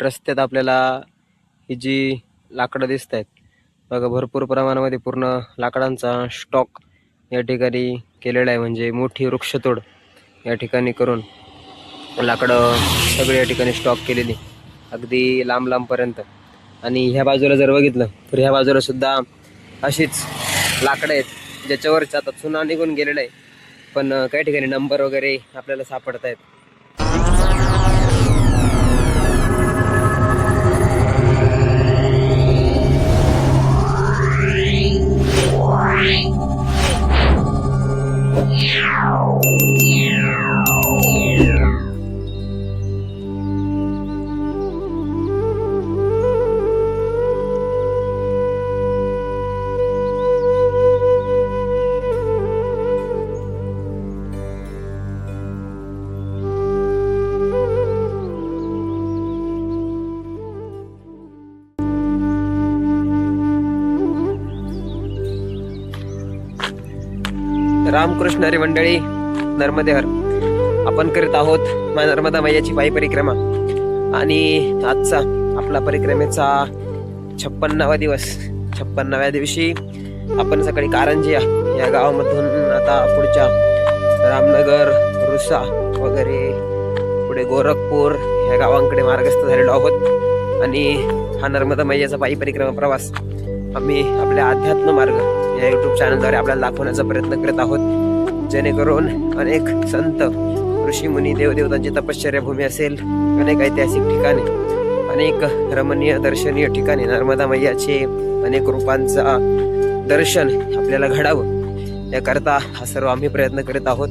रस्त्यात आपल्याला ही जी लाकडं दिसत आहेत बघा भरपूर प्रमाणामध्ये पूर्ण लाकडांचा स्टॉक या ठिकाणी केलेला आहे. म्हणजे मोठी वृक्षतोड या ठिकाणी करून लाकडं सगळी या ठिकाणी स्टॉक केलेली अगदी लांब लांबपर्यंत आणि ह्या बाजूला जर बघितलं तर ह्या बाजूला सुद्धा अशीच लाकडं आहेत ज्याच्यावरच आता चुना निघून गेलेलं आहे. पण काही ठिकाणी नंबर वगैरे आपल्याला सापडत आहेत Meow. रामकृष्ण हरी मंडळी नर्मदेहर आपण करीत आहोत मा नर्मदा मैयाची पायी परिक्रमा. आणि आजचा आपला परिक्रमेचा छप्पन्नावा दिवस छप्पन्नाव्या दिवशी आपण सकाळी कारंजिया या गावामधून आता पुढच्या रामनगर रुसा वगैरे पुढे गोरखपूर या गावांकडे मार्गस्थ झालेलो आहोत. आणि हा नर्मदा मैयाचा पायी परिक्रमा प्रवास आम्ही आपल्या अध्यात्म मार्ग या युट्यूब चॅनलद्वारे आपल्याला दाखवण्याचा प्रयत्न करत आहोत. जेणेकरून अनेक संत ऋषी मुनी देवदेवतांची तपश्चर्याभूमी असेल अनेक ऐतिहासिक ठिकाणे अनेक रमणीय दर्शनीय ठिकाणी नर्मदा मैयाचे अनेक रूपांचा दर्शन आपल्याला घडावं याकरता हा सर्व आम्ही प्रयत्न करीत आहोत.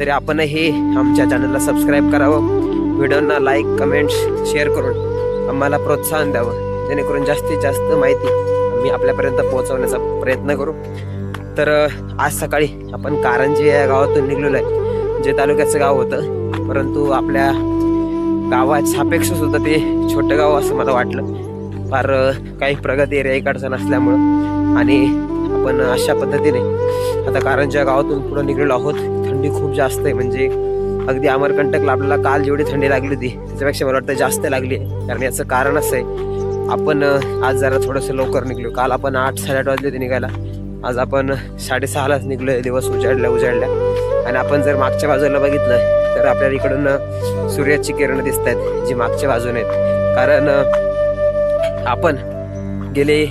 तरी आपणही आमच्या चॅनलला सबस्क्राईब करावं व्हिडिओना लाईक कमेंट्स शेअर करून आम्हाला प्रोत्साहन द्यावं जेणेकरून जास्तीत जास्त माहिती आम्ही आपल्यापर्यंत पोहोचवण्याचा प्रयत्न करू. तर आज सकाळी आपण कारंजी या गावातून निघलेलो आहे जे तालुक्याचं गाव होतं. परंतु आपल्या गावात सापेक्ष सुद्धा ते छोटं गाव असं मला वाटलं. फार काही प्रगती एरिया इकडचा नसल्यामुळं. आणि आपण अशा पद्धतीने आता कारंजी या गावातून पुढे निघलेलो आहोत. थंडी खूप जास्त आहे म्हणजे अगदी अमरकंटकला आपल्याला काल जेवढी थंडी लागली होती त्याच्यापेक्षा मला वाटतं जास्त लागली आहे. कारण याचं कारण असं आहे आपण आज जरा थोडंसं लवकर निघलो काल आपण आठ साडेआठ वाजले होते निघायला. आज आपण साडेसहालाच निघलोय दिवस उजाडल्या उजाडल्या. आणि आपण जर मागच्या बाजूला बघितलं तर आपल्याला इकडून सूर्याची किरण दिसत आहेत जी मागच्या बाजूने आहेत. कारण आपण गेले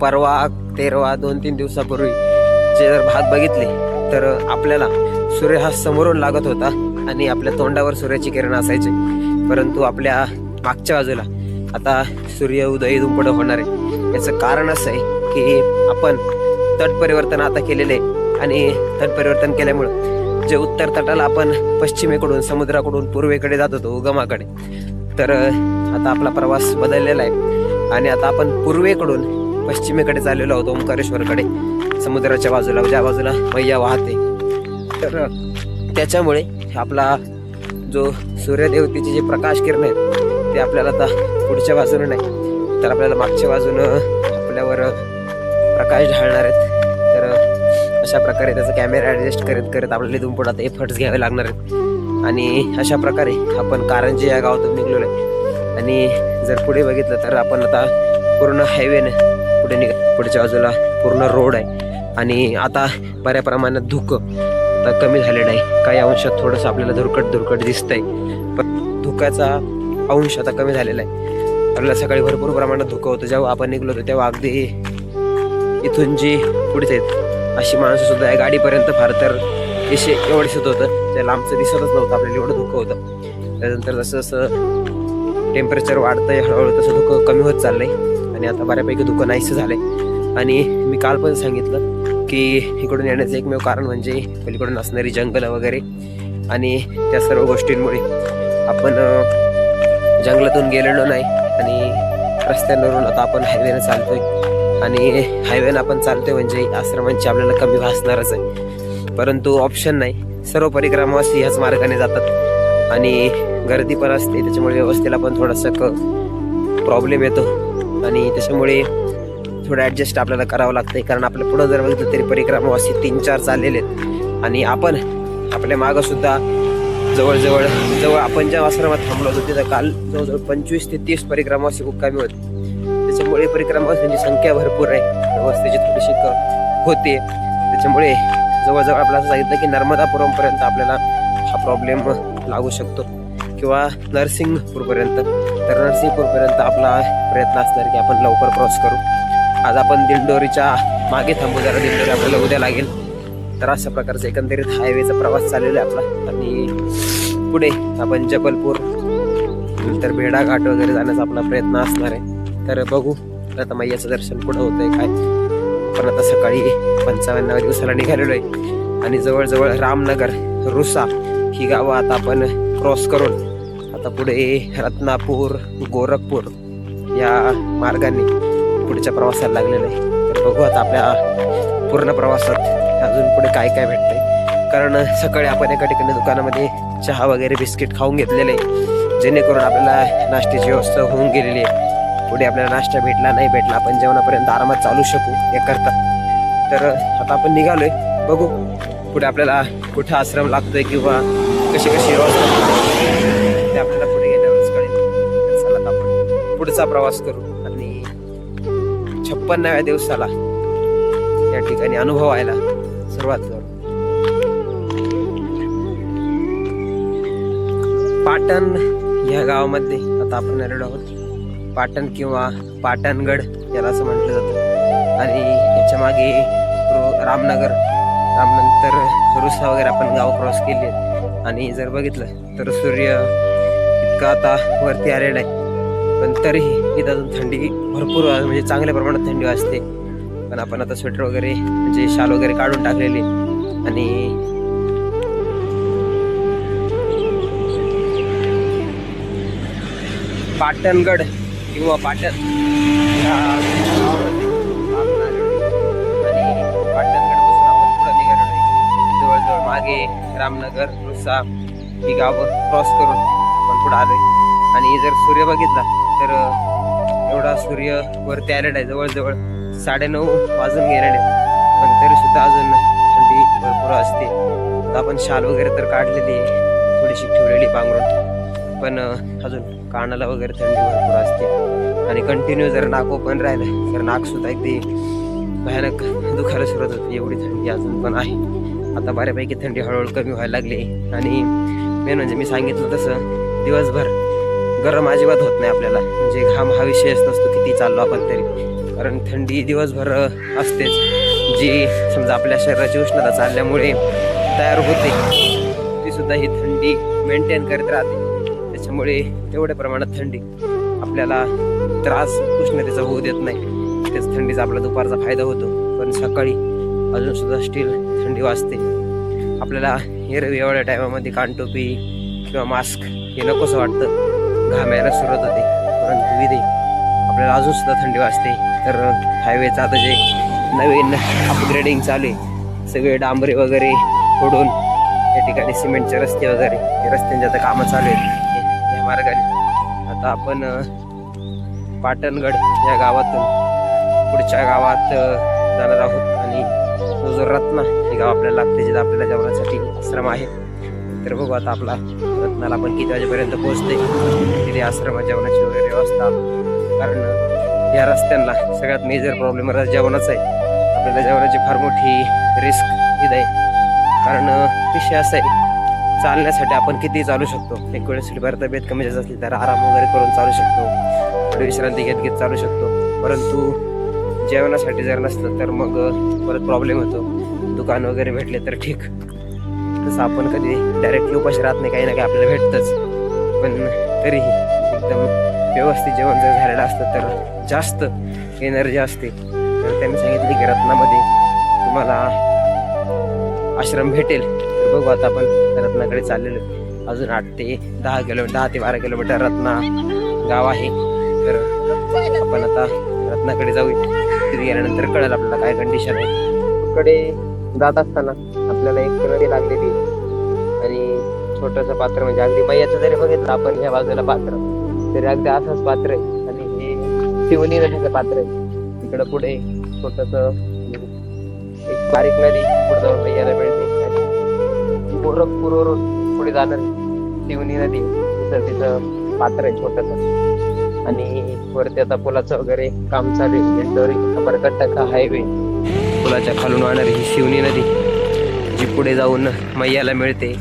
परवा तेरवा दोन तीन दिवसापूर्वी जे जर भात बघितले तर आपल्याला सूर्य हा समोरून लागत होता आणि आपल्या तोंडावर सूर्याची किरण असायची. परंतु आपल्या मागच्या बाजूला आता सूर्य उदय इथून पुढे होणार आहे. याचं कारण असं आहे की आपण तट परिवर्तन आता केलेलं आहे आणि तट परिवर्तन केल्यामुळं जे उत्तर तटाला आपण पश्चिमेकडून समुद्राकडून पूर्वेकडे जात होतो उगमाकडे तर आता आपला प्रवास बदललेला आहे. आणि आता आपण पूर्वेकडून पश्चिमेकडे चाललेलो आहोत ओंकारेश्वरकडे. समुद्राच्या बाजूला ज्या बाजूला मैया वाहते. तर त्याच्यामुळे आपला जो सूर्यदेवतेचे जे प्रकाश किरण आहेत ते आपल्याला आता पुढच्या बाजूनं नाही तर आपल्याला मागच्या बाजूनं आपल्यावर प्रकाश ढाळणार आहेत. तर अशा प्रकारे त्याचा कॅमेरा ॲडजस्ट करत करत आपल्याला इथून पुढे आता एफर्ट्स घ्यावे लागणार आहेत. आणि अशा प्रकारे आपण कारंजी या गावातून निघलेलो आहे. आणि जर पुढे बघितलं तर आपण आता पूर्ण हायवेने पुढे निघ पुढच्या बाजूला पूर्ण रोड आहे. आणि आता बऱ्या प्रमाणात धुकं आता कमी झालेलं आहे. काही अंशात थोडंसं आपल्याला धुरकट धुरकट दिसतंय. पण धुक्याचा अंश आता कमी झालेला आहे. आपल्याला सकाळी भरपूर प्रमाणात धुकं होतं. जेव्हा आपण निघलो होतो तेव्हा अगदी इथून जी पुढेच आहेत अशी माणसं सुद्धा आहे. गाडीपर्यंत फार तर एशे एवढं दिसत होतं. त्या लांबचं दिसतच नव्हतं. आपल्याला एवढं धुकं होतं. त्यानंतर जसं जसं टेम्परेचर वाढतंय हळूहळू तसं धुकं कमी होत चाललंय. आणि आता बऱ्यापैकी धुकं नाहीसं झालंय. आणि मी काल पण सांगितलं की इकडून येण्याचं एकमेव कारण म्हणजे पलीकडून असणारी जंगलं वगैरे. आणि त्या सर्व गोष्टींमुळे आपण जंगलातून गेलेलो नाही आणि रस्त्यांवरून आता आपण हायवेनं चालतोय. आणि हायवेनं आपण चालतोय म्हणजे आश्रमांची आपल्याला कमी भासणारच आहे. परंतु ऑप्शन नाही. सर्व परिक्रमावासी ह्याच मार्गाने जातात. आणि गर्दी पण असते त्याच्यामुळे व्यवस्थेला पण थोडासा क प्रॉब्लेम येतो. आणि त्याच्यामुळे थोडं ॲडजस्ट आपल्याला करावं लागतं कारण आपल्या पुढं जर बघितलं तरी परिक्रमावासी तीन चार चाललेले आहेत. आणि आपण आपल्या मागंसुद्धा जवळजवळ जवळ आपण ज्या आश्रमात थांबलो होतो तिथं काल जवळजवळ पंचवीस ते तीस परिक्रमावासी कमी होते. त्याच्यामुळे परिक्रमावासींची संख्या भरपूर आहे. व्यवस्थेची थोडीशी क- होते. त्याच्यामुळे जवळजवळ आपल्याला असं सांगितलं की नर्मदापुरमपर्यंत आपल्याला हा प्रॉब्लेम लागू शकतो. किंवा नरसिंगपूरपर्यंत. तर नरसिंगपूरपर्यंत आपला प्रयत्न असणार की आपण लवकर क्रॉस करू. आज आपण दिंडोरीच्या मागे थांबू जरा. दिंडोरी आपल्याला उद्या लागेल. तर अशा प्रकारचा एकंदरीत हायवेचा प्रवास चाललेला आहे आपला. आणि पुढे आपण जबलपूर नंतर भेडा घाट वगैरे जाण्याचा आपला प्रयत्न असणार आहे. तर बघू आता मैयाचं दर्शन पुढं होतंय काय? पण आता सकाळी पंचावन्न दिवसाला निघालेलो आहे. आणि जवळजवळ रामनगर रुसा ही गावं आता आपण क्रॉस करून आता पुढे रत्नापूर गोरखपूर या मार्गाने पुढच्या प्रवासाला लागलेलं आहे. तर बघू आता आपल्या पूर्ण प्रवासात अजून पुढे काय काय भेटतंय? कारण सकाळी आपण एका ठिकाणी दुकानामध्ये चहा वगैरे बिस्किट खाऊन घेतलेले आहे. जेणेकरून आपल्याला नाश्त्याची व्यवस्था होऊन गेलेली आहे. पुढे आपल्याला नाश्ता भेटला नाही भेटला आपण जेवणापर्यंत आरामात चालू शकू हे करता तर आता आपण निघालो आहे बघू पुढे आपल्याला कुठं आश्रम लागतोय किंवा कशी कशी व्यवस्था ते आपल्याला पुढे गेल्यावरच कळेल. चला आपण पुढचा प्रवास करू. आणि छप्पन्नाव्या दिवसाला या ठिकाणी अनुभव व्हायला सुरुवात करू पाटण या गावामध्ये आता आपण आलेलो आहोत. पाटण किंवा पाटणगड याला असं म्हटलं जातं. आणि याच्या मागे रामनगर रामनंतर रुसा वगैरे आपण गाव क्रॉस केली आणि जर बघितलं तर सूर्य इतका आता वरती आलेला आहे. पण तरीही इथं अजून थंडी भरपूर म्हणजे चांगल्या प्रमाणात थंडी वाजते. पण आपण आता स्वेटर वगैरे म्हणजे शाल वगैरे काढून टाकलेले. आणि पाटणगड किंवा पाटण. आणि पाटणगडपासून आपण जवळजवळ मागे रामनगर नुसा ही गावं क्रॉस करून आपण पुढे आलोय. आणि जर सूर्य बघितला तर एवढा सूर्य वरती आलेला आहे जवळजवळ. साडेनऊ वाजून गेलेले पण तरी सुद्धा अजून थंडी भरपूर असते. आपण शाल वगैरे तर काढलेली थोडीशी ठेवलेली पांघरून पण अजून कानाला वगैरे थंडी भरपूर असते. आणि कंटिन्यू जर नाक ओपन राहिलं तर नाक सुद्धा अगदी भयानक दुखायला सुरुवात होते. एवढी थंडी अजून पण आहे. आता बऱ्यापैकी थंडी हळूहळू कमी व्हायला लागली आणि मेन म्हणजे मी सांगितलं तसं दिवसभर गरम अजिबात होत नाही आपल्याला. म्हणजे घाम हा विषयच नसतो किती चाललो आपण तरी. कारण थंडी दिवसभर असतेच. जी समजा आपल्या शरीराची उष्णता चालल्यामुळे तयार होते ती सुद्धा ही थंडी मेंटेन करत राहते. त्याच्यामुळे तेवढ्या प्रमाणात थंडी आपल्याला त्रास उष्णतेचा होऊ देत नाही. त्याच थंडीचा आपला दुपारचा फायदा होतो. पण सकाळी अजून सुद्धा स्टील थंडी वाजते. आपल्याला हे एवढ्या टायमामध्ये कानटोपी किंवा मास्क हे नकोसं वाटतं. घामायला सुरत सुरुवात होते. परंतु विधी आपल्याला अजून सुद्धा थंडी वाजते. तर हायवेचं आता जे नवीन अपग्रेडिंग चालू आहे सगळे डांबरे वगैरे फोडून या ठिकाणी सिमेंटचे रस्ते वगैरे हे रस्त्यांचे आता कामं चालू आहेत. या मार्गाने. आता आपण पाटणगड या गावातून पुढच्या गावात जाणार आहोत. आणि तो जो रत्ना हे गाव आपल्याला लागते जिथं आपल्याला जेवणासाठी आश्रम आहे. तर बघू आता आपला रत्नाला आपण किती वाजेपर्यंत पोहोचते तिथे आश्रमात जेवणाची वगैरे व्यवस्था. कारण या रस्त्यांना सगळ्यात मेजर प्रॉब्लेम जेवणाचा आहे. आपल्याला जेवणाची फार मोठी रिस्क इथं आहे. कारण विषय असा आहे चालण्यासाठी आपण किती चालू शकतो. एक वेळेस बरं तब्येत कमी जास्त असली तर आराम वगैरे करून चालू शकतो. थोडी विश्रांती घेत घेत चालू शकतो. परंतु जेवणासाठी जर नसलं तर मग परत प्रॉब्लेम होतो. दुकान वगैरे भेटले तर ठीक. तसं आपण कधी डायरेक्टली उपाशी राहत नाही. काही ना काही आपल्याला भेटतंच. पण तरीही एकदम व्यवस्थित जेवण जर झालेलं असतं तर जास्त एनर्जी असते. तर त्यांनी सांगितले की रत्नामध्ये तुम्हाला आश्रम भेटेल. तर बघू आता आपण रत्नाकडे चाललेलो. अजून आठ ते दहा किलोमीटर दहा ते बारा किलोमीटर रत्ना गाव आहे. तर आपण आता रत्नाकडे जाऊया. तिथे गेल्यानंतर कळेल आपल्याला काय कंडिशन आहे. कडे जात असताना आपल्याला एक नदी लागलेली. आणि छोटंसं पात्र म्हणजे अगदी मैयाचं जरी बघितलं आपण ह्या बाजूला पात्र. तरी अगदी असंच पात्र आहे. आणि हे शिवनी नदीचं पात्र आहे. तिकडं पुढे छोटस म्हणजे एक बारीक नदी पुढे जाऊन मैयाला मिळते. आणि गोरखपूरवरून पुढे जाणार शिवनी नदी तर तिथं पात्र आहे छोटस. आणि वरती आता पुलाचं वगैरे काम चालू आहे. म्हणजे इंदोरी खबरकट्टा हायवे? पुलाच्या खालून वाहणारी ही शिवनी नदी जी पुढे जाऊन मैयाला मिळते.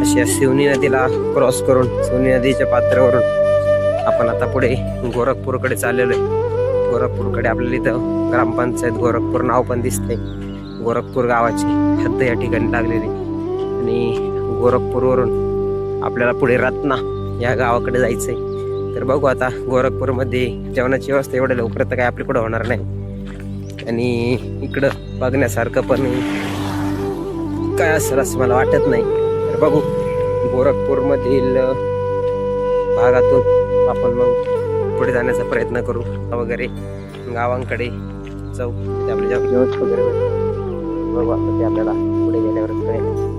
अशा शिवनी नदीला क्रॉस करून शिवनी नदीच्या पात्रावरून आपण आता पुढे गोरखपूरकडे चाललेलो आहे. गोरखपूरकडे आपल्याला इथं ग्रामपंचायत गोरखपूर नाव पण दिसते गोरखपूर गावाची हद्द या ठिकाणी लागलेली. आणि गोरखपूरवरून आपल्याला पुढे रत्ना या गावाकडे जायचं आहे तर बघू आता गोरखपूरमध्ये जेवणाची व्यवस्था एवढ्या लवकर तर काय आपल्याकडे होणार नाही. आणि इकडं बघण्यासारखं पण काय असेल असं मला वाटत नाही. तर बघू गोरखपूरमधील भागातून आपण मग पुढे जाण्याचा प्रयत्न करू. वगैरे गावांकडे जाऊ. तिथे जेवण वगैरे बघू आता ते आपल्याला पुढे गेल्यावरच कळेल.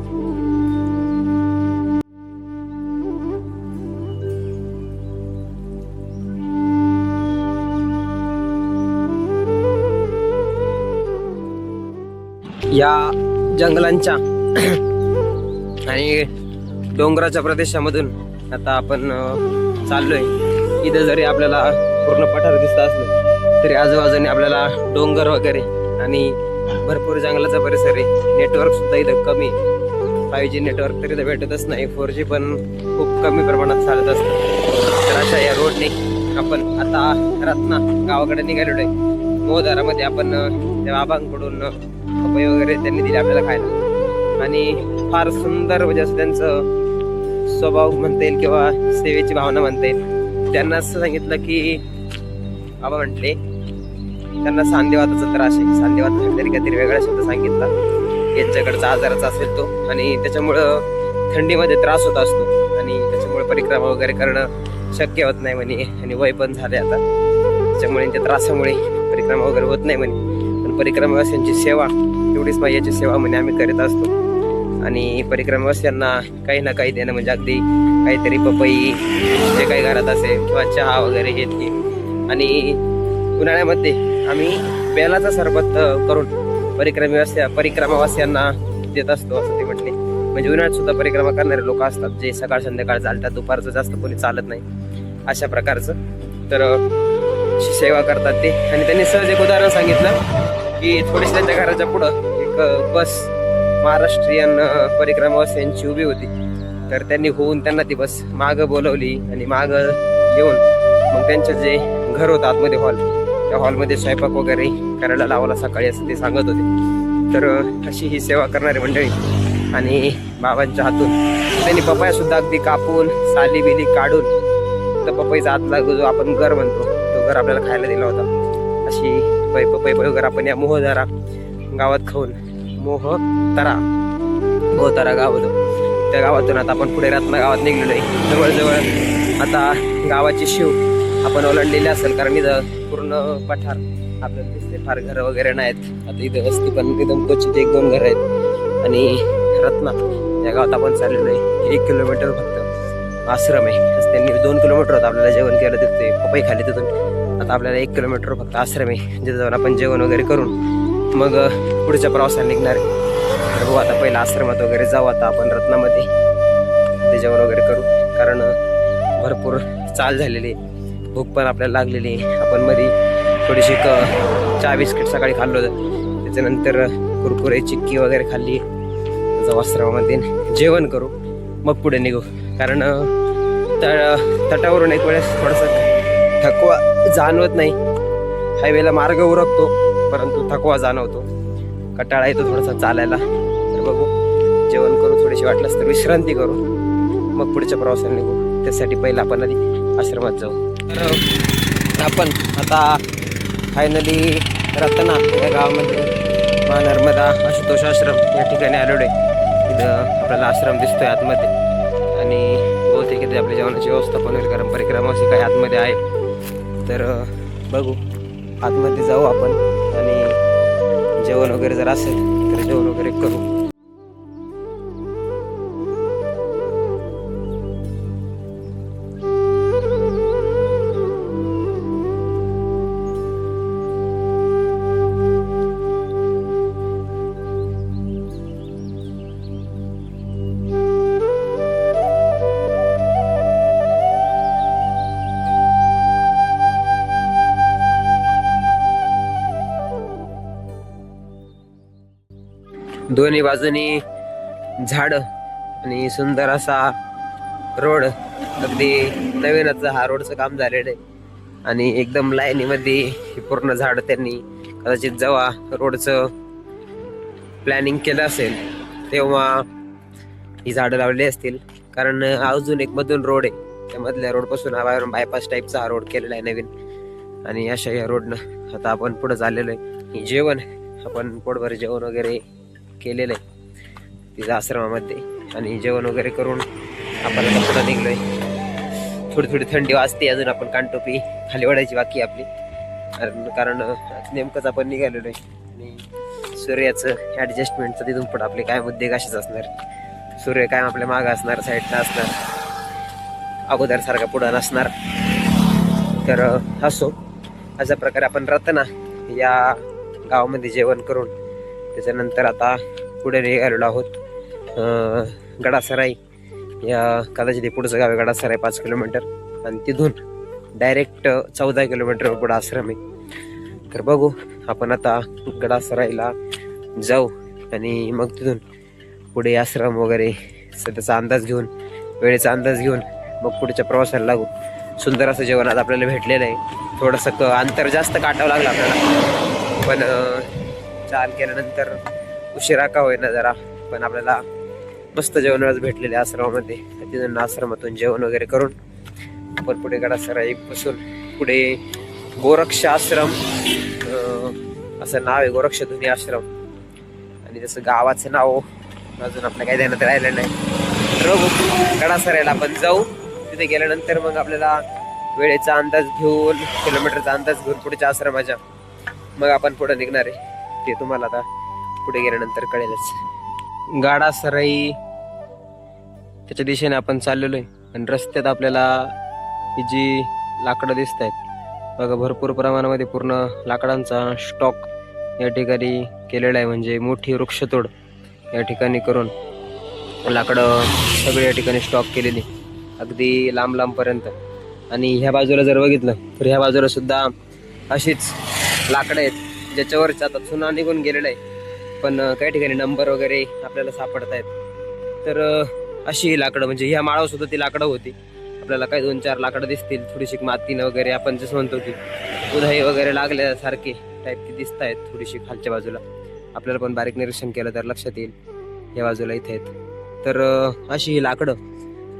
या जंगलांच्या आणि डोंगराच्या प्रदेशामधून आता आपण चाललोय. इथं जरी आपल्याला पूर्ण पठार दिसत असलं तरी आजूबाजूने आपल्याला डोंगर वगैरे आणि भरपूर जंगलाचा परिसर आहे. नेटवर्क सुद्धा इथं कमी फाईव्ह जी नेटवर्क तरी इथं भेटतच नाही. फोर जी पण खूप कमी प्रमाणात चालत असतं. तर अशा या रोडने आपण आता रत्ना गावाकडे निघालेलो आहे. मोहदारामध्ये आपण त्या बाबांकडून पपई वगैरे त्यांनी दिले आपल्याला खायला. आणि फार सुंदर म्हणजे असं त्यांचं स्वभाव म्हणता येईल किंवा सेवेची भावना म्हणता येईल. त्यांना असं सांगितलं की बाबा म्हटले त्यांना सांधेवाताचा त्रास आहे. सांधेवात तरी काहीतरी वेगळा शब्द सांगितला. यांच्याकडचा आजाराचा असेल तो. आणि त्याच्यामुळं थंडीमध्ये त्रास होत असतो. आणि त्याच्यामुळे परिक्रमा वगैरे करणं शक्य होत नाही म्हणे. आणि वय पण झाले आता. त्याच्यामुळे त्या त्रासामुळे परिक्रमा वगैरे होत नाही म्हणे. पण परिक्रमावासियांची सेवा तेवढीच याची सेवा म्हणे आम्ही करीत असतो. आणि परिक्रमावासियांना काही ना काही देणं म्हणजे अगदी काहीतरी पपई जे काही घरात असेल किंवा चहा वगैरे घेतली आणि उन्हाळ्यामध्ये आम्ही बेलाचा सरबत करून परिक्रमावासिया परिक्रमावास्यांना देत असतो असं ते म्हटले. म्हणजे उन्हाळ्यात सुद्धा परिक्रमा करणारे लोक असतात जे सकाळ संध्याकाळ चालतात दुपारचं जास्त कोणी चालत नाही. अशा प्रकारचं. तर सेवा करतात ते. आणि त्यांनी सहज एक उदाहरण सांगितलं की थोडीशी त्यांच्या घराच्या पुढं एक बस महाराष्ट्रीयन अ, यांची उभी होती. तर त्यांनी होऊन त्यांना ती बस मागं बोलवली आणि मागं येऊन मग त्यांचं जे घर होतं आतमध्ये हॉल त्या हॉलमध्ये स्वयंपाक वगैरे करायला लावला सकाळी असं ते सांगत होते. तर अशी ही सेवा करणारी मंडळी आणि बाबांच्या हातून त्यांनी पपया सुद्धा अगदी कापून साली बिली काढून तर पपईचा आतला जो आपण घर म्हणतो तो घर आपल्याला खायला दिला होता. अशी पपई पपई घर आपण या मोहदारा गावात खाऊन मोह तरा. मोहतारा गाव होतं. त्या गावातून आता आपण पुढे रत्ना गावात निघलेलो आहे जवळजवळ आता गावाची शिव आपण ओलांडलेली असेल कारण इथं पूर्ण पठार आपल्याला दिसते फार घरं वगैरे नाहीत. आता इथं वस्ती पण एकदम क्वचित एक दोन घरं आहेत. आणि रत्ना या गावात आपण चाललेलो आहे एक किलोमीटर फक्त. आश्रम आहे. त्यांनी दोन किलोमीटर होतं आपल्याला जेवण केलं तिथे. पपई खाली तिथून. आता आपल्याला एक किलोमीटर फक्त आश्रम आहे. जिथे जाऊन आपण जेवण वगैरे करून मग पुढच्या प्रवासाला निघणार आहे. बघू आता पहिला आश्रमात वगैरे जाऊ आता आपण रत्नामध्ये. ते जेवण वगैरे करू. कारण भरपूर चाल झालेली भूक पण आपल्याला लागलेली आपण मध्ये थोडीशी क चहा बिस्किट सकाळी खाल्लो त्याच्यानंतर कुरकुरे चिक्की वगैरे खाल्ली जाऊ आश्रमामध्ये. जेवण करू. मग पुढे निघू. कारण त तटावरून एक वेळेस थोडंसं थकवा जाणवत नाही. हायवेला मार्ग उरकतो. परंतु थकवा जाणवतो. कटाळा येतो थोडासा चालायला. तर बघू जेवण करू थोडीशी वाटलंच तर विश्रांती करू. मग पुढच्या प्रवासाला निघू. त्यासाठी पहिलं आपण आधी आश्रमात जाऊ. तर आपण आता फायनली रत्ना या गावामध्ये मा नर्मदा आशुतोष आश्रम या ठिकाणी आलेलो आहे. तिथं आपल्याला आश्रम दिसतोय आतमध्ये. आणि बहुतेक इथे आपल्या जेवणाची व्यवस्था पण होईल कारण परिक्रमा अशी काही आतमध्ये आहे. तर बघू आतमध्ये जाऊ आपण. जेवण वगैरे जर असेल तर जेवण वगैरे करू. दोन्ही बाजूनी झाड आणि सुंदर असा रोड. अगदी नवीनच हा रोडचं काम झालेलं आहे. आणि एकदम लाईनीमध्ये हे पूर्ण झाड त्यांनी कदाचित जेव्हा रोडचं प्लॅनिंग केलं असेल तेव्हा ही झाडं लावली असतील. कारण अजून एक मधून रोड आहे. त्या मधल्या रोडपासून हा बाहेरून बायपास टाईपचा हा रोड केलेला आहे नवीन. आणि अशा या रोडनं आता आपण पुढे झालेलो आहे. हे जेवण आपण पोटभर जेवण वगैरे केलेलं आहे. तिथं आश्रमामध्ये. आणि जेवण वगैरे करून आपण आता पुढे निघलोय. थोडी थोडी थंडी वाजते अजून आपण कानटोपी खाली ओढायची बाकी आपली. कारण कारण नेमकंच आपण निघालेलो आहे. आणि सूर्याचं ॲडजस्टमेंटचं तिथून पुढं आपले काय मुद्दे कसेच असणार? सूर्य कायम आपल्या मागं असणार साईडला असणार? अगोदर सारखा पुढं नसणार. तर असो. अशा प्रकारे आपण रत्ना या गावामध्ये जेवण करून त्याच्यानंतर आता पुढे निघालेलो आहोत गडासराय. गडासराई या कदाचित हे पुढचं गाव आहे गडासराई पाच किलोमीटर. आणि तिथून डायरेक्ट चौदा किलोमीटर पुढं आश्रम आहे. तर बघू आपण आता गडासराईला जाऊ आणि मग तिथून पुढे आश्रम वगैरे सध्याचा अंदाज घेऊन वेळेचा अंदाज घेऊन मग पुढच्या प्रवासाला लागू. सुंदर असं जेवण आज आपल्याला भेटलेलं आहे. थोडंसं क अंतर जास्त काटावं लागलं आपल्याला. पण अं, चाल केल्यानंतर उशिरा का होईना जरा पण आपल्याला मस्त जेवण आज भेटलेले आश्रमामध्ये. तिथून आश्रमातून जेवण वगैरे करून आपण पुढे गडासराई बसून पुढे गोरक्ष आश्रम असं नाव आहे गोरक्ष धुनी आश्रम. आणि जसं गावाचं नाव अजून आपल्या काही देण्यात राहिलं नाही. बघू गडासरायला आपण जाऊ. तिथे गेल्यानंतर मग आपल्याला वेळेचा अंदाज घेऊन किलोमीटरचा अंदाज घेऊन पुढच्या आश्रमाच्या मग आपण पुढे निघणार आहे. ते तुम्हाला आता. पुढे गेल्यानंतर कळेलच. गाडा सराई त्याच्या दिशेने आपण चाललेलो आहे आणि रस्त्यात आपल्याला ही जी लाकडं दिसत आहेत बघा भरपूर प्रमाणामध्ये पूर्ण लाकडांचा स्टॉक या ठिकाणी केलेला आहे. म्हणजे मोठी वृक्षतोड या ठिकाणी करून लाकडं सगळी या ठिकाणी स्टॉक केलेली. अगदी लांब लांबपर्यंत आणि ह्या बाजूला जर बघितलं तर ह्या बाजूला सुद्धा अशीच लाकडं आहेत. ज्याच्यावरच आता चुना निघून गेलेला आहे. पण काही ठिकाणी नंबर वगैरे आपल्याला सापडत आहेत तर अशी ही लाकडं म्हणजे ह्या माळावर सुद्धा ती लाकडं होती. आपल्याला काही दोन चार लाकडं दिसतील थोडीशी मातीनं वगैरे आपण जसं म्हणतो की उधाई वगैरे लागल्यासारखे टाईप ती दिसत आहेत थोडीशी खालच्या बाजूला. आपल्याला पण बारीक निरीक्षण केलं तर लक्षात येईल. या बाजूला इथे आहेत. तर अशी ही लाकडं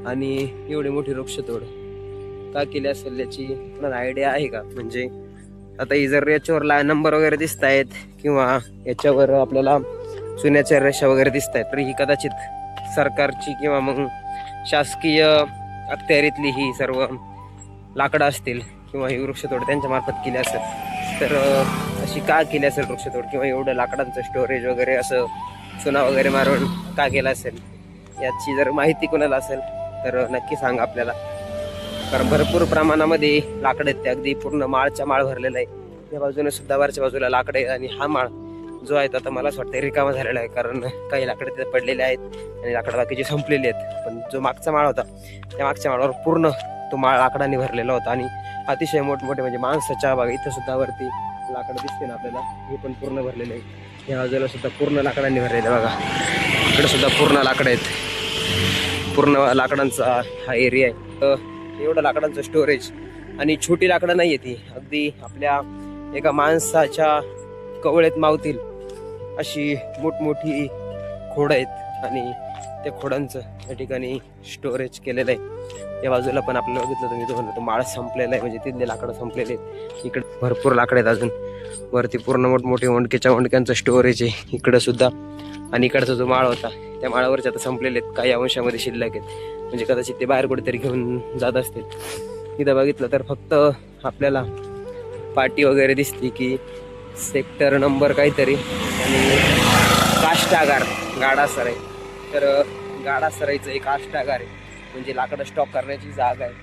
आणि एवढी मोठी वृक्षतोड. का केली असेल याची कोणाला आयडिया आहे का? म्हणजे आता ही जर याच्यावर ला नंबर वगैरे दिसत आहेत किंवा याच्यावर आपल्याला चुन्याच्या रेषा वगैरे दिसत आहेत तर ही कदाचित सरकारची किंवा मग शासकीय अखत्यारीतली ही सर्व लाकडं असतील किंवा ही वृक्षतोड त्यांच्या मार्फत केली असेल तर अशी का केली असेल वृक्षतोड किंवा एवढं लाकडांचं स्टोरेज वगैरे असं चुना वगैरे मारून का केलं असेल याची जर माहिती कोणाला असेल तर नक्की सांगा आपल्याला. कारण भरपूर प्रमाणामध्ये लाकडं आहेत ते. अगदी पूर्ण माळच्या माळ भरलेला आहे. या बाजूने सुद्धा वरच्या बाजूला लाकडं आहे आणि हा माळ जो आहे तो आता मला असं वाटतं रिकामा झालेला आहे. कारण काही लाकडं तिथे पडलेले आहेत आणि लाकडं बाकीचे संपलेले आहेत. पण जो मागचा माळ होता त्या मागच्या माळावर पूर्ण तो माळ लाकडाने भरलेला होता आणि अतिशय मोठमोठे म्हणजे माणसाच्या बाग इथं सुद्धा वरती लाकडं दिसते ना आपल्याला. हे पण पूर्ण भरलेले आहे. या बाजूला सुद्धा पूर्ण लाकडांनी भरलेलं आहे बघा. इकडे सुद्धा पूर्ण लाकडं आहेत. पूर्ण लाकडांचा हा एरिया आहे. तर एवढं लाकडांचं स्टोरेज आणि छोटी लाकडं नाही ती अगदी आपल्या एका माणसाच्या कवळेत मावतील अशी मोठमोठी खोड आहेत आणि त्या खोडांचं या ठिकाणी स्टोरेज केलेलं आहे. या बाजूला पण आपल्याला बघितलं तुम्ही तो तो माळ संपलेला आहे. म्हणजे तिथले लाकडं संपलेले आहेत. इकडे भरपूर लाकडं आहेत अजून. वरती पूर्ण मोठमोठे ओंडकेच्या ओंडक्यांचं स्टोरेज आहे. इकडं सुद्धा. आणि इकडचा जो माळ होता त्या माळावरचे आता संपलेले आहेत. काही अंशामध्ये शिल्लक आहेत. म्हणजे कदाचित ते बाहेर कुठेतरी घेऊन जात असतील. इथं बघितलं तर फक्त आपल्याला पाटी वगैरे दिसली की सेक्टर नंबर काहीतरी. आणि काष्टागार गाडासराई तर गाडासराईचं एक काष्टागार आहे. म्हणजे लाकडं स्टॉक करण्याची जागा आहे.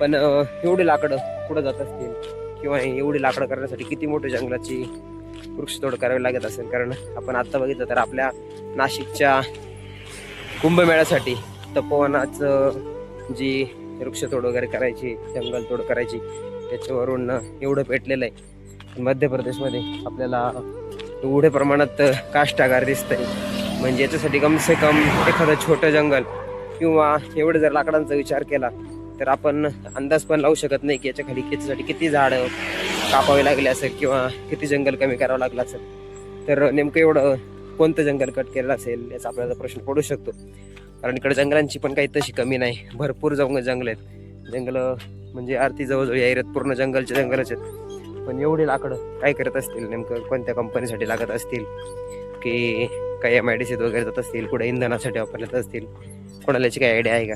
पण एवढी लाकडं कुठं जात असतील? किंवा एवढी लाकडं करण्यासाठी किती मोठ्या जंगलाची वृक्षतोड करावी लागत असेल? कारण आपण आत्ता बघितलं तर आपल्या नाशिकच्या कुंभमेळ्यासाठी तपोवनाचं जी वृक्षतोड वगैरे करायची जंगलतोड करायची त्याच्यावरून एवढं पेटलेलं आहे. मध्य प्रदेशमध्ये आपल्याला एवढ्या प्रमाणात काष्टागार आहे म्हणजे याच्यासाठी कमसे कम एखादं छोटं जंगल किंवा एवढं जर लाकडांचा विचार केला तर आपण अंदाज पण लावू शकत नाही की याच्या खाली याच्यासाठी किती झाडं कापावे लागले असेल किंवा किती जंगल कमी करावं लागलं असेल. तर नेमकं एवढं कोणतं जंगल कट केलं असेल याचा आपल्याला प्रश्न पडू शकतो. कारण इकडे जंगलांची पण काही तशी कमी नाही. भरपूर जंग जंगल आहेत. जंगलं म्हणजे आरती जवळजवळ या एरियात पूर्ण जंगलचे जंगलच आहेत. पण एवढे लाकडं काय करत असतील? नेमकं कोणत्या कंपनीसाठी लागत असतील? की काही एम आय डी सीत वगैरे जात असतील? कुठे इंधनासाठी वापरल्यात असतील? कोणाला याची काही आयडिया आहे का?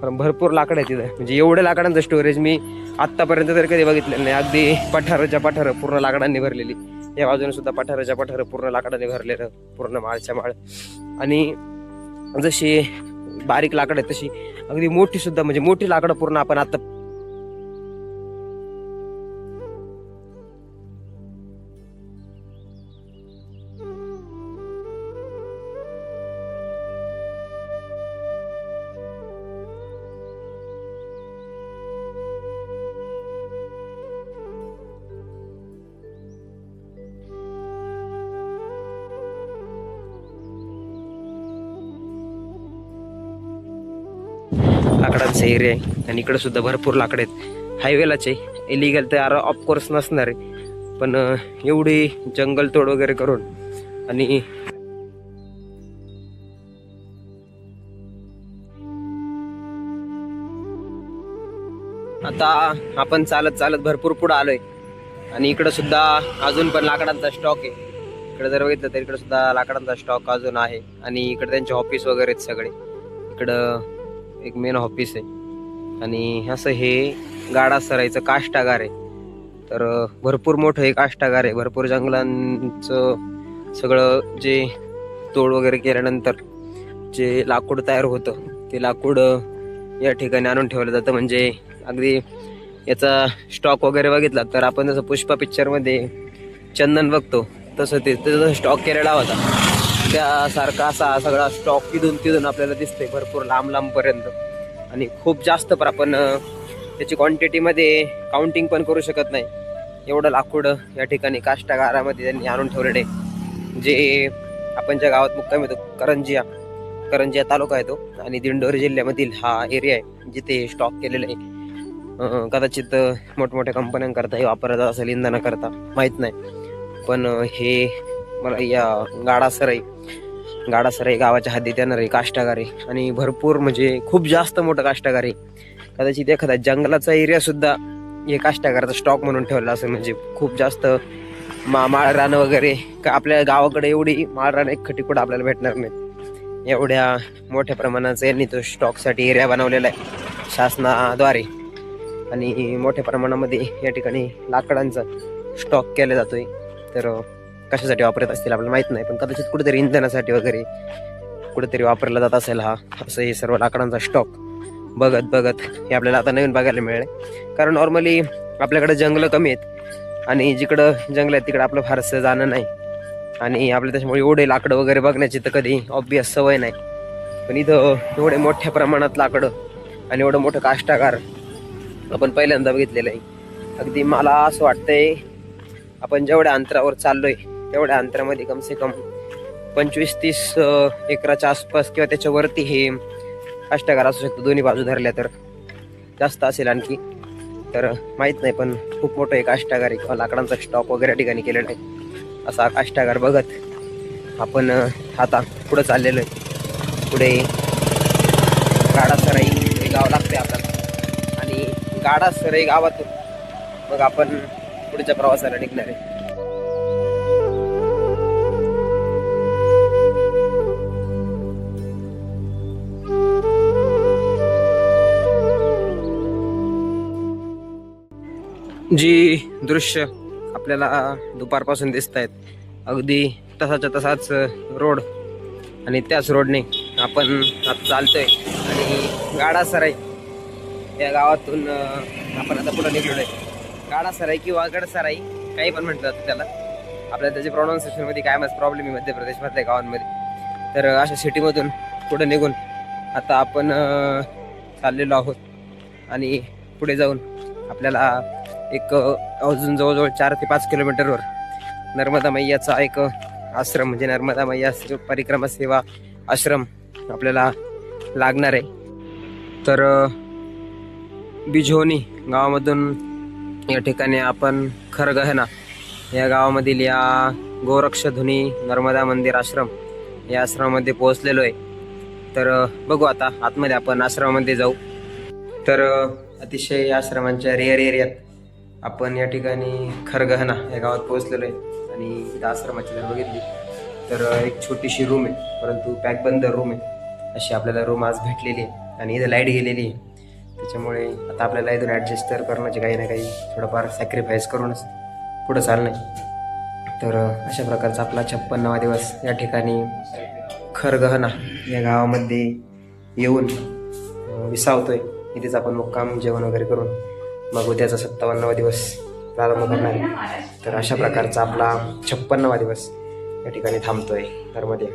कारण भरपूर लाकड आहे तिथं. म्हणजे एवढं लाकडांचं स्टोरेज मी आत्तापर्यंत तरी कधी बघितलेलं नाही. अगदी पठाराच्या पठार पूर्ण लाकडांनी भरलेली. या बाजूने सुद्धा पठाराच्या पठार पूर्ण लाकडाने भरलेलं पूर्ण माळच्या माळ. आणि जशी बारीक लाकड आहे तशी अगदी मोठी सुद्धा म्हणजे मोठी लाकडं पूर्ण आपण आता लाकडांचा एरिया आहे. आणि इकडं सुद्धा भरपूर लाकडं आहेत. हायवेलाच आहे. इलिगल तर ऑफकोर्स नसणार आहे. पण एवढी जंगल तोड वगैरे करून आणि आता आपण चालत चालत भरपूर पुढं आलोय. आणि इकडं सुद्धा अजून पण लाकडांचा स्टॉक आहे. इकडे जर बघितलं तर इकडे सुद्धा लाकडांचा स्टॉक अजून आहे. आणि इकडे त्यांचे ऑफिस वगैरे आहेत सगळे. इकडं एक मेन ऑफिस आहे. आणि असं हे गाडा सरायचं काष्टागार आहे. तर भरपूर मोठं हे काष्टागार आहे. भरपूर जंगलांचं सगळं जे तोड वगैरे केल्यानंतर जे लाकूड तयार होतं ते लाकूड या ठिकाणी आणून ठेवलं जातं. म्हणजे अगदी याचा स्टॉक वगैरे बघितला तर आपण जसं पुष्पा पिक्चरमध्ये चंदन बघतो तसं ते त्याचा स्टॉक केलेला होता. त्यासारखा असा सगळा स्टॉक तिथून तिथून आपल्याला दिसतोय भरपूर लांब लांबपर्यंत आणि खूप जास्त पण आपण त्याची क्वांटिटीमध्ये काउंटिंग पण करू शकत नाही. एवढं लाकूड या ठिकाणी काष्टागारामध्ये त्यांनी आणून ठेवलेलं. आहे जे आपण ज्या गावात मुक्काम येतो करंजिया करंजिया तालुका आहे तो आणि दिंडोरी जिल्ह्यामधील हा एरिया आहे जिथे स्टॉक केलेला आहे. कदाचित मोठमोठ्या कंपन्यांकरता हे वापरत असेल इंधनाकरता माहीत नाही. पण हे मला या गाडासर आहे. गाडासराई गावाच्या हद्दीत येणारे काष्टागार आणि भरपूर म्हणजे खूप जास्त मोठं काष्टागारी कदाचित एखादा जंगलाचा एरिया सुद्धा हे काष्टागाराचा स्टॉक म्हणून ठेवला असेल म्हणजे खूप जास्त मा माळरानं वगैरे. का आपल्या गावाकडे एवढी माळरानं एक खटी कुठं आपल्याला भेटणार नाही एवढ्या मोठ्या प्रमाणाचा यांनी तो स्टॉकसाठी एरिया बनवलेला आहे शासनाद्वारे. आणि मोठ्या प्रमाणामध्ये या ठिकाणी लाकडांचा स्टॉक केला जातोय. तर कशासाठी वापरत असतील आपल्याला माहीत नाही पण कदाचित कुठेतरी इंधनासाठी वगैरे कुठेतरी वापरला जात असेल हा. असं हे सर्व लाकडांचा स्टॉक बघत बघत हे आपल्याला आता नवीन बघायला मिळेल. कारण नॉर्मली आपल्याकडे जंगलं कमी आहेत आणि जिकडं जंगल आहेत तिकडं आपलं फारसं जाणं नाही. आणि आपल्या त्याच्यामुळे एवढे लाकडं वगैरे बघण्याची तर कधी ऑब्वियस सवय नाही. पण इथं एवढे मोठ्या प्रमाणात लाकडं आणि एवढं मोठं काष्टागार आपण पहिल्यांदा बघितलेलं आहे. अगदी मला असं वाटतंय आपण जेवढ्या अंतरावर चाललोय तेवढ्या अंतरामध्ये कमसे कम पंचवीस तीस एकराच्या आसपास किंवा त्याच्यावरती हे अष्टागार असू शकतो. दोन्ही बाजू धरल्या तर जास्त असेल आणखी. तर माहीत नाही पण खूप मोठं एक अष्टागार आहे किंवा लाकडांचा स्टॉक वगैरे ठिकाणी केलेला आहे. असा अष्टागार बघत आपण आता पुढं चाललेलो आहे. पुढे गाडासराई हे गाव लागते आपल्याला. आणि गाडासराई गावातून मग आपण पुढच्या प्रवासाला निघणार आहे. जी दृश्य आपल्याला दुपारपासून दिसत आहेत अगदी तसाच्या तसाच रोड आणि त्याच रोडने आपण आता चालतोय. आणि गाडा सराई या गावातून आपण आता पुढे निघलोय. गाडा सराई किंवा गड सराई काही पण म्हणतात त्याला. आपल्या त्याच्या प्रोनाऊन्सिएशनमध्ये काय मस्त प्रॉब्लेम आहे मध्य प्रदेशमधल्या गावांमध्ये. तर अशा सिटीमधून पुढे निघून आता आपण चाललेलो आहोत. आणि पुढे जाऊन आपल्याला एक अजून जवळजवळ चार ते पाच किलोमीटरवर नर्मदा मैयाचा एक आश्रम म्हणजे नर्मदा मैया परिक्रमा सेवा आश्रम आपल्याला लागणार आहे. तर बिझोनी गावामधून या ठिकाणी आपण खरगहना या गावामधील या गोरक्षधुनी नर्मदा मंदिर आश्रम या आश्रमामध्ये पोहोचलेलो आहे. तर बघू आता आतमध्ये आपण आश्रमामध्ये जाऊ. तर अतिशय आश्रमांच्या रेअर एरियात आपण या ठिकाणी खरगहना या गावात पोहोचलेलो आहे आणि इथं आश्रमाची जर बघितली तर एक छोटीशी रूम आहे परंतु पॅक बंद रूम आहे. अशी आपल्याला रूम आज भेटलेली आहे आणि इथं लाइट गेलेली आहे. त्याच्यामुळे आता आपल्याला इथून ॲडजस्ट तर करण्याचे काही ना काही थोडंफार सॅक्रिफाईस करूनच पुढं चालणं आहे. तर अशा प्रकारचा आपला छप्पन्नावा दिवस या ठिकाणी खरगहना या गावामध्ये येऊन विसावतो विसावतोय. इथेच आपण मुक्काम जेवण वगैरे करून मग उद्याचा सत्तावन्नावा दिवस प्रारंभ करणार आहे. तर अशा प्रकारचा आपला छप्पन्नावा दिवस या ठिकाणी थांबतोय. नर्मदे